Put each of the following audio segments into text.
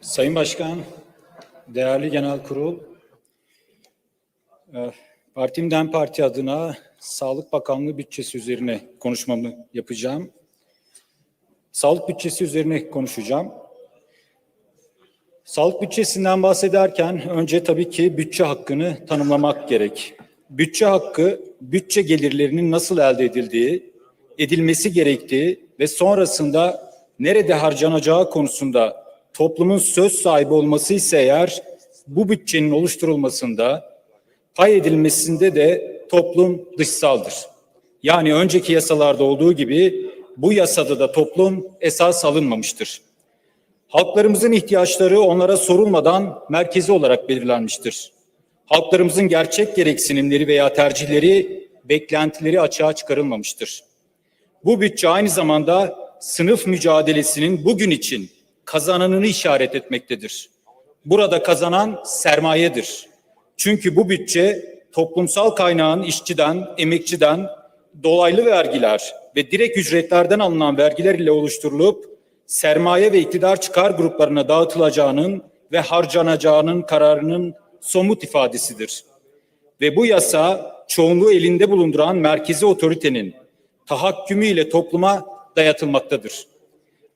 Sayın Başkan, değerli Genel Kurul, e, partimden parti adına Sağlık Bakanlığı bütçesi üzerine konuşmamı yapacağım. Sağlık bütçesi üzerine konuşacağım. Sağlık bütçesinden bahsederken önce tabii ki bütçe hakkını tanımlamak gerek. Bütçe hakkı, bütçe gelirlerinin nasıl elde edildiği, edilmesi gerektiği ve sonrasında nerede harcanacağı konusunda toplumun söz sahibi olması ise eğer bu bütçenin oluşturulmasında pay edilmesinde de toplum dışsaldır. Yani önceki yasalarda olduğu gibi bu yasada da toplum esas alınmamıştır. Halklarımızın ihtiyaçları onlara sorulmadan merkezi olarak belirlenmiştir. Halklarımızın gerçek gereksinimleri veya tercihleri, beklentileri açığa çıkarılmamıştır. Bu bütçe aynı zamanda sınıf mücadelesinin bugün için kazananını işaret etmektedir. Burada kazanan sermayedir. Çünkü bu bütçe toplumsal kaynağın işçiden, emekçiden, dolaylı vergiler ve direkt ücretlerden alınan vergiler ile oluşturulup sermaye ve iktidar çıkar gruplarına dağıtılacağının ve harcanacağının kararının somut ifadesidir. Ve bu yasa çoğunluğu elinde bulunduran merkezi otoritenin tahakkümüyle topluma dayatılmaktadır.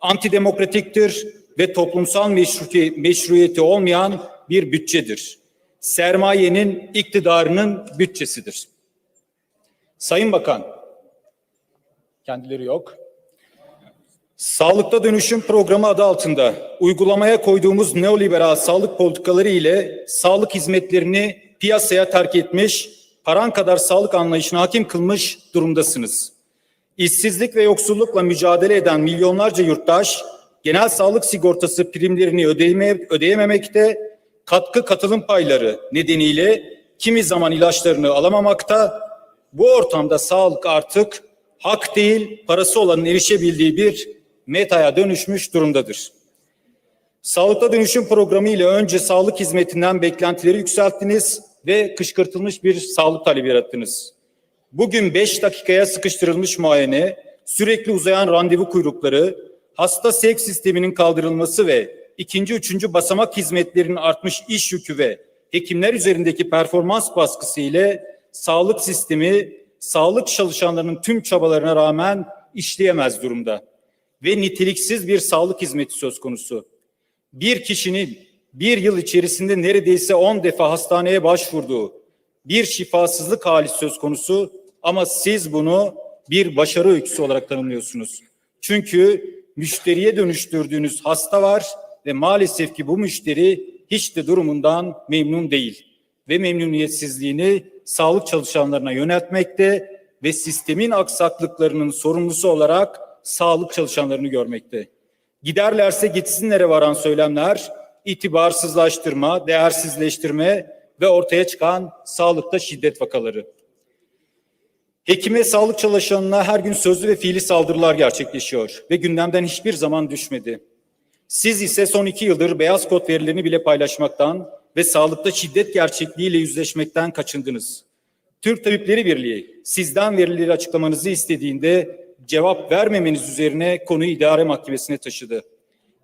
Antidemokratiktir ve toplumsal meşruti, meşruiyeti olmayan bir bütçedir. Sermayenin iktidarının bütçesidir. Sayın Bakan, kendileri yok. Sağlıkta Dönüşüm Programı adı altında uygulamaya koyduğumuz neoliberal sağlık politikaları ile sağlık hizmetlerini piyasaya terk etmiş, paran kadar sağlık anlayışına hakim kılmış durumdasınız. İşsizlik ve yoksullukla mücadele eden milyonlarca yurttaş genel sağlık sigortası primlerini ödeyeme, ödeyememekte, katkı katılım payları nedeniyle kimi zaman ilaçlarını alamamakta. Bu ortamda sağlık artık hak değil, parası olanın erişebildiği bir metaya dönüşmüş durumdadır. Sağlıkta dönüşüm programı ile önce sağlık hizmetinden beklentileri yükselttiniz ve kışkırtılmış bir sağlık talebi yarattınız. Bugün 5 dakikaya sıkıştırılmış muayene, sürekli uzayan randevu kuyrukları, hasta sevk sisteminin kaldırılması ve ikinci, üçüncü basamak hizmetlerinin artmış iş yükü ve hekimler üzerindeki performans baskısı ile sağlık sistemi, sağlık çalışanlarının tüm çabalarına rağmen işleyemez durumda ve niteliksiz bir sağlık hizmeti söz konusu. Bir kişinin bir yıl içerisinde neredeyse 10 defa hastaneye başvurduğu bir şifasızlık hali söz konusu ama siz bunu bir başarı öyküsü olarak tanımlıyorsunuz. Çünkü müşteriye dönüştürdüğünüz hasta var ve maalesef ki bu müşteri hiç de durumundan memnun değil ve memnuniyetsizliğini sağlık çalışanlarına yöneltmekte ve sistemin aksaklıklarının sorumlusu olarak sağlık çalışanlarını görmekte. Giderlerse gitsinlere varan söylemler itibarsızlaştırma, değersizleştirme ve ortaya çıkan sağlıkta şiddet vakaları. Hekime, sağlık çalışanına her gün sözlü ve fiili saldırılar gerçekleşiyor ve gündemden hiçbir zaman düşmedi. Siz ise son iki yıldır beyaz kod verilerini bile paylaşmaktan ve sağlıkta şiddet gerçekliğiyle yüzleşmekten kaçındınız. Türk Tabipleri Birliği sizden verileri açıklamanızı istediğinde cevap vermemeniz üzerine konuyu idare mahkemesine taşıdı.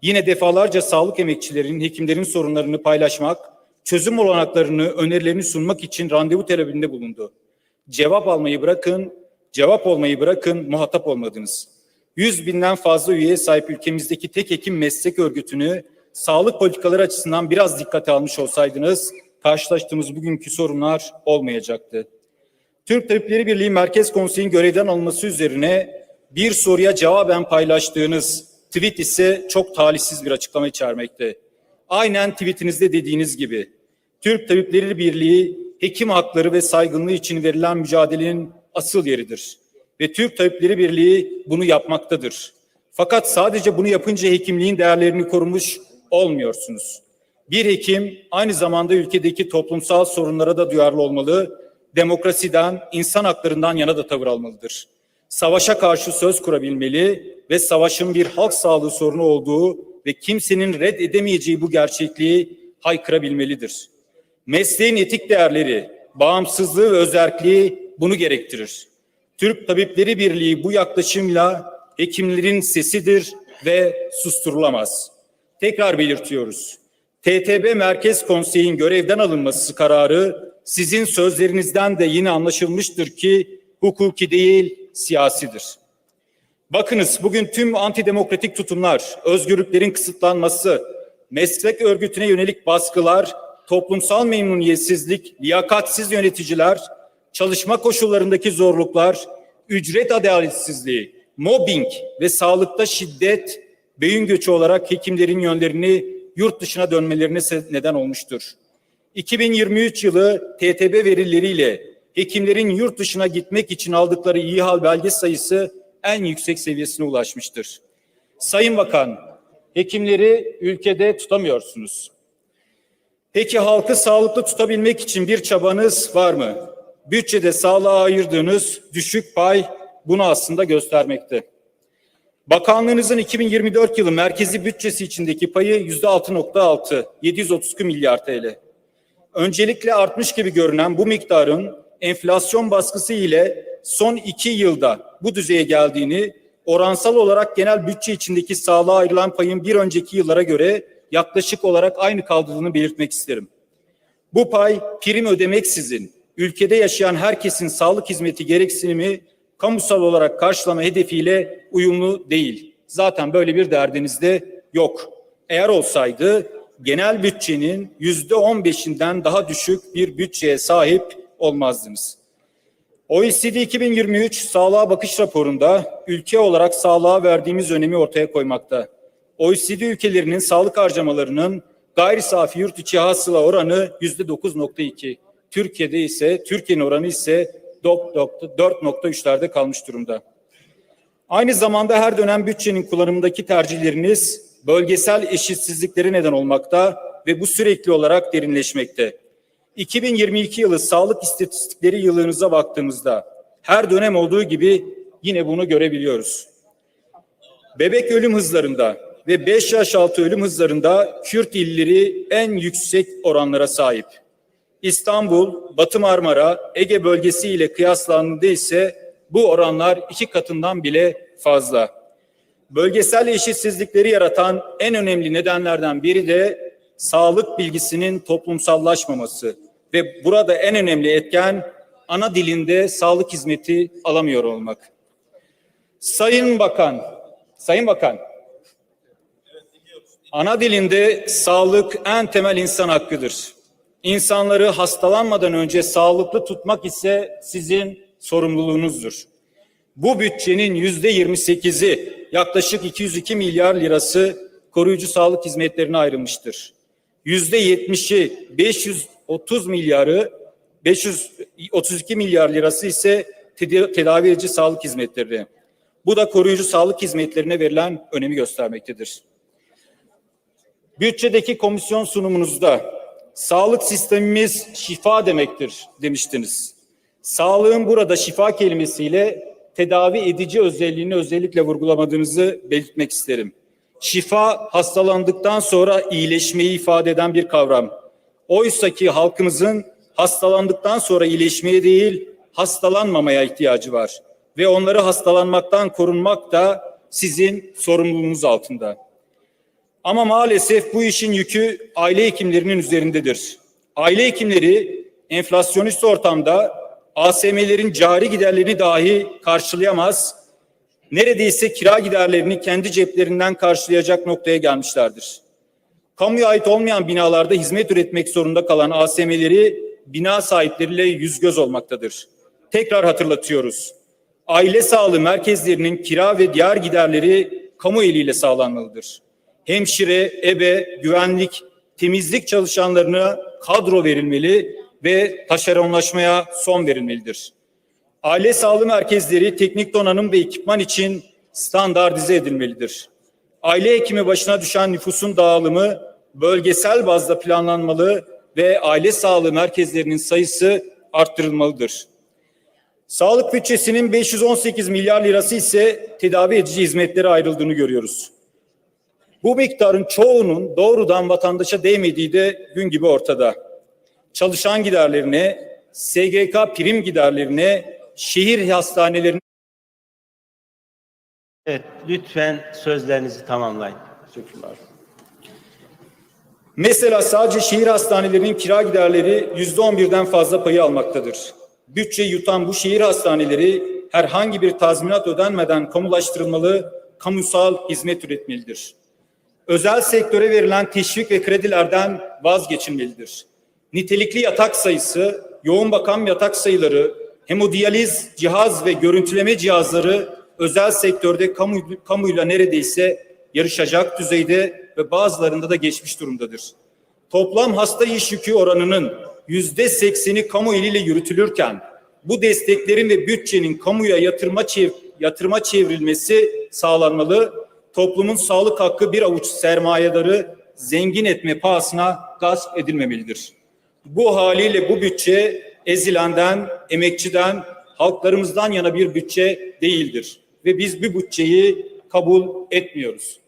Yine defalarca sağlık emekçilerinin, hekimlerin sorunlarını paylaşmak, çözüm olanaklarını, önerilerini sunmak için randevu talebinde bulundu. Cevap almayı bırakın, cevap olmayı bırakın, muhatap olmadınız. Yüz binden fazla üyeye sahip ülkemizdeki tek hekim meslek örgütünü sağlık politikaları açısından biraz dikkate almış olsaydınız, karşılaştığımız bugünkü sorunlar olmayacaktı. Türk Tabipleri Birliği Merkez Konseyi'nin görevden alınması üzerine bir soruya cevaben paylaştığınız tweet ise çok talihsiz bir açıklama içermekte. Aynen tweetinizde dediğiniz gibi Türk Tabipleri Birliği hekim hakları ve saygınlığı için verilen mücadelenin asıl yeridir. Ve Türk Tabipleri Birliği bunu yapmaktadır. Fakat sadece bunu yapınca hekimliğin değerlerini korumuş olmuyorsunuz. Bir hekim aynı zamanda ülkedeki toplumsal sorunlara da duyarlı olmalı, demokrasiden, insan haklarından yana da tavır almalıdır. Savaşa karşı söz kurabilmeli ve savaşın bir halk sağlığı sorunu olduğu ve kimsenin red edemeyeceği bu gerçekliği haykırabilmelidir. Mesleğin etik değerleri, bağımsızlığı ve özerkliği bunu gerektirir. Türk Tabipleri Birliği bu yaklaşımla hekimlerin sesidir ve susturulamaz. Tekrar belirtiyoruz. TTB Merkez Konseyi'nin görevden alınması kararı sizin sözlerinizden de yine anlaşılmıştır ki hukuki değil siyasidir. Bakınız bugün tüm antidemokratik tutumlar, özgürlüklerin kısıtlanması, meslek örgütüne yönelik baskılar, toplumsal memnuniyetsizlik, liyakatsiz yöneticiler, çalışma koşullarındaki zorluklar, ücret adaletsizliği, mobbing ve sağlıkta şiddet, beyin göçü olarak hekimlerin yönlerini yurt dışına dönmelerine neden olmuştur. 2023 yılı TTB verileriyle hekimlerin yurt dışına gitmek için aldıkları iyi hal belge sayısı en yüksek seviyesine ulaşmıştır. Sayın Bakan, hekimleri ülkede tutamıyorsunuz. Peki halkı sağlıklı tutabilmek için bir çabanız var mı? Bütçede sağlığa ayırdığınız düşük pay bunu aslında göstermekte. Bakanlığınızın 2024 yılı merkezi bütçesi içindeki payı yüzde 6.6, 732 milyar TL. Öncelikle artmış gibi görünen bu miktarın enflasyon baskısı ile son iki yılda bu düzeye geldiğini, oransal olarak genel bütçe içindeki sağlığa ayrılan payın bir önceki yıllara göre yaklaşık olarak aynı kaldığını belirtmek isterim. Bu pay prim ödemeksizin ülkede yaşayan herkesin sağlık hizmeti gereksinimi kamusal olarak karşılama hedefiyle uyumlu değil. Zaten böyle bir derdiniz de yok. Eğer olsaydı genel bütçenin yüzde on beşinden daha düşük bir bütçeye sahip olmazdınız. OECD 2023 sağlığa bakış raporunda ülke olarak sağlığa verdiğimiz önemi ortaya koymakta. OECD ülkelerinin sağlık harcamalarının gayri safi yurt içi hasıla oranı yüzde 9.2. Türkiye'de ise Türkiye'nin oranı ise 4.3'lerde kalmış durumda. Aynı zamanda her dönem bütçenin kullanımındaki tercihleriniz bölgesel eşitsizlikleri neden olmakta ve bu sürekli olarak derinleşmekte. 2022 yılı sağlık istatistikleri yılınıza baktığımızda her dönem olduğu gibi yine bunu görebiliyoruz. Bebek ölüm hızlarında ve 5 yaş altı ölüm hızlarında Kürt illeri en yüksek oranlara sahip. İstanbul, Batı Marmara, Ege bölgesi ile kıyaslandığında ise bu oranlar iki katından bile fazla. Bölgesel eşitsizlikleri yaratan en önemli nedenlerden biri de sağlık bilgisinin toplumsallaşmaması ve burada en önemli etken ana dilinde sağlık hizmeti alamıyor olmak. Sayın Bakan, Sayın Bakan, ana dilinde sağlık en temel insan hakkıdır. İnsanları hastalanmadan önce sağlıklı tutmak ise sizin sorumluluğunuzdur. Bu bütçenin yüzde 28'i yaklaşık 202 milyar lirası koruyucu sağlık hizmetlerine ayrılmıştır. Yüzde 70'i 530 milyarı 532 milyar lirası ise tedavi edici sağlık hizmetleri. Bu da koruyucu sağlık hizmetlerine verilen önemi göstermektedir. Bütçedeki komisyon sunumunuzda sağlık sistemimiz şifa demektir demiştiniz. Sağlığın burada şifa kelimesiyle tedavi edici özelliğini özellikle vurgulamadığınızı belirtmek isterim. Şifa hastalandıktan sonra iyileşmeyi ifade eden bir kavram. Oysa ki halkımızın hastalandıktan sonra iyileşmeye değil hastalanmamaya ihtiyacı var. Ve onları hastalanmaktan korunmak da sizin sorumluluğunuz altında. Ama maalesef bu işin yükü aile hekimlerinin üzerindedir. Aile hekimleri enflasyonist ortamda ASM'lerin cari giderlerini dahi karşılayamaz, neredeyse kira giderlerini kendi ceplerinden karşılayacak noktaya gelmişlerdir. Kamuya ait olmayan binalarda hizmet üretmek zorunda kalan ASM'leri bina sahipleriyle yüz göz olmaktadır. Tekrar hatırlatıyoruz. Aile sağlığı merkezlerinin kira ve diğer giderleri kamu eliyle sağlanmalıdır. Hemşire, ebe, güvenlik, temizlik çalışanlarına kadro verilmeli ve taşeronlaşmaya son verilmelidir. Aile sağlığı merkezleri teknik donanım ve ekipman için standartize edilmelidir. Aile hekimi başına düşen nüfusun dağılımı bölgesel bazda planlanmalı ve aile sağlığı merkezlerinin sayısı arttırılmalıdır. Sağlık bütçesinin 518 milyar lirası ise tedavi edici hizmetlere ayrıldığını görüyoruz. Bu miktarın çoğunun doğrudan vatandaşa değmediği de gün gibi ortada. Çalışan giderlerine, SGK prim giderlerine, şehir hastanelerine Evet, lütfen sözlerinizi tamamlayın. Teşekkürler. Mesela sadece şehir hastanelerinin kira giderleri yüzde on birden fazla payı almaktadır. Bütçe yutan bu şehir hastaneleri herhangi bir tazminat ödenmeden kamulaştırılmalı, kamusal hizmet üretmelidir. Özel sektöre verilen teşvik ve kredilerden vazgeçilmelidir. Nitelikli yatak sayısı, yoğun bakım yatak sayıları, hemodiyaliz cihaz ve görüntüleme cihazları özel sektörde kamu, kamuyla neredeyse yarışacak düzeyde ve bazılarında da geçmiş durumdadır. Toplam hasta iş yükü oranının yüzde sekseni kamu eliyle yürütülürken bu desteklerin ve bütçenin kamuya yatırma, çev yatırıma çevrilmesi sağlanmalı. Toplumun sağlık hakkı bir avuç sermayedarı zengin etme pahasına gasp edilmemelidir. Bu haliyle bu bütçe ezilenden, emekçiden, halklarımızdan yana bir bütçe değildir. Ve biz bu bütçeyi kabul etmiyoruz.